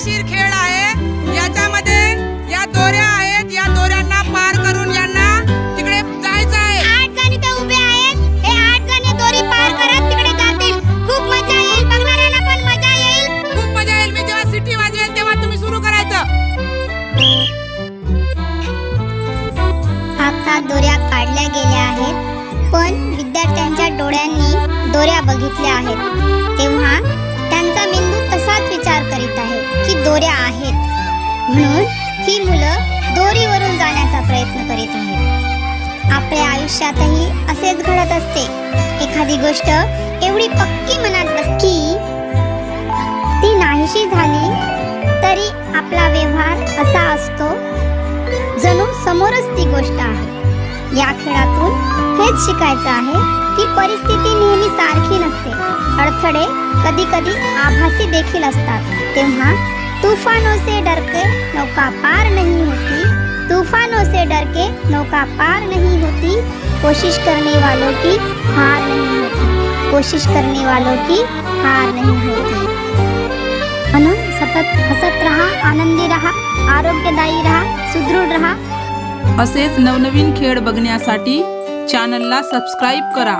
मजेशीर खेळ आहे. याच्यामध्ये या दोऱ्या आहेत. या दोऱ्यांना पार करून यांना तिकडे जायचं आहे. आठ जणी ते उभे आहेत. हे आठ जणी दोरी पार करत तिकडे जातील. खूप मजा येईल. बघणाऱ्यांना पण मजा येईल. खूप मजा येईल. मी जेव्हा सिटी वाजवेल तेव्हा तुम्ही सुरू करायचं. आता दोऱ्या काढल्या गेल्या आहेत. पण विद्यार्थ्यांच्या डोळ्यांनी दोऱ्या बघितल्या आहेत. तेव्हा दोऱ्या आहेत. म्हणून ही मुलं दोरीवरून जाण्याचा प्रयत्न करीत आहेत. आपल्या आयुष्यातही असेच घडत असते. एखादी गोष्ट एवढी पक्की मनात बस की ती नाहीशी झाली तरी आपला व्यवहार असा असतो जणू समोरच ती गोष्ट आहे. या खेळातून हेच शिकायचं आहे की परिस्थिती नेहमी सारखी नसते. अडथळे कधी कधी आभासी देखील असतात. तेव्हा तूफानों से डरके नौका पार नहीं होती। तूफानों से डरके नौका पार नहीं होती। कोशिश करने वालों की हार नहीं होती। कोशिश करने वालों की हार नहीं होती। म्हणून सतत, हसत राहा, आनंदी राहा, आरोग्यदायी राहा, सुदृढ राहा। असेच नवनवीन खेळ बघण्यासाठी चॅनलला सबस्क्राईब करा.